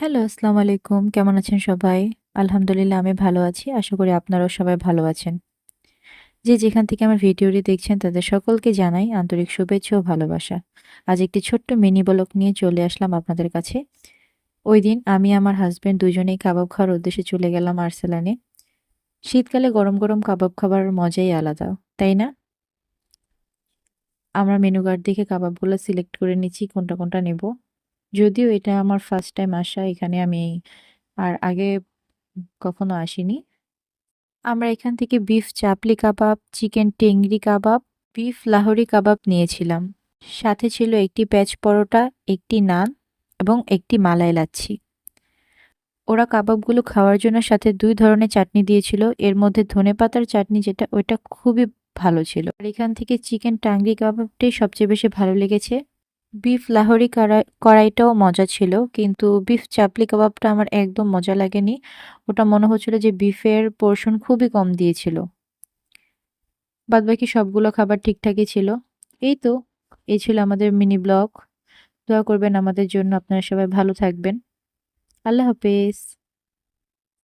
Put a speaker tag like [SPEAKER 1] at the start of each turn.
[SPEAKER 1] Hello, আসসালামু আলাইকুম। কেমন আছেন সবাই? আলহামদুলিল্লাহ আমি ভালো আছি। আশা করি আপনারাও সবাই ভালো আছেন। যে যেখান থেকে আমার ভিডিওটি দেখছেন তাদের সকলকে জানাই আন্তরিক শুভেচ্ছা ও ভালোবাসা। আজ একটি ছোট্ট মিনি ব্লগ নিয়ে চলে আসলাম আপনাদের কাছে। ওই দিন আমি আমার হাজব্যান্ড দুজনেই কাবাব খাওয়ার উদ্দেশ্যে চলে গেলাম আর্সেলানে। শীতকালে গরম, গরম কাবাব খাবার মজাই আলাদা, তাই না? আমরা মেনু কার্ড দেখে কাবাবগুলো সিলেক্ট করে নিচ্ছি কোনটা, কোনটা নেব। যদিও এটা আমার ফার্স্ট টাইম আসা এখানে আমি আর আগে কখনো আসিনি। আমরা এখান থেকে beef chapli kebab, chicken tangri kebab, beef Lahori kebab নিয়েছিলাম। সাথে ছিল একটি প্যাচ পরোটা, একটি নান এবং একটি মালাই লাচ্ছি। ওরা কাবাবগুলো খাওয়ার জন্য সাথে দুই ধরনের চাটনি দিয়েছিল। এর মধ্যে ধনেপাতার চাটনি যেটা ওইটা খুবই ভালো ছিল। আর এখান থেকে চিকেন টাংরি কাবাবটাই সবচেয়ে বেশি ভালো লেগেছে। বিফ লাহোরি কড়াই কড়াইটাও মজা ছিল, কিন্তু বিফ চাপলি কাবাবটা আমার একদম মজা লাগেনি। ওটা মনে হচ্ছিল যে বিফের পোর্শন খুবই কম দিয়েছিল। বাদবাকি সবগুলো খাবার ঠিকঠাকই ছিল। এই তো, এই ছিল আমাদের মিনি ব্লগ। দোয়া করবেন আমাদের জন্য, আপনারা সবাই ভালো থাকবেন। আল্লাহ হাফেজ।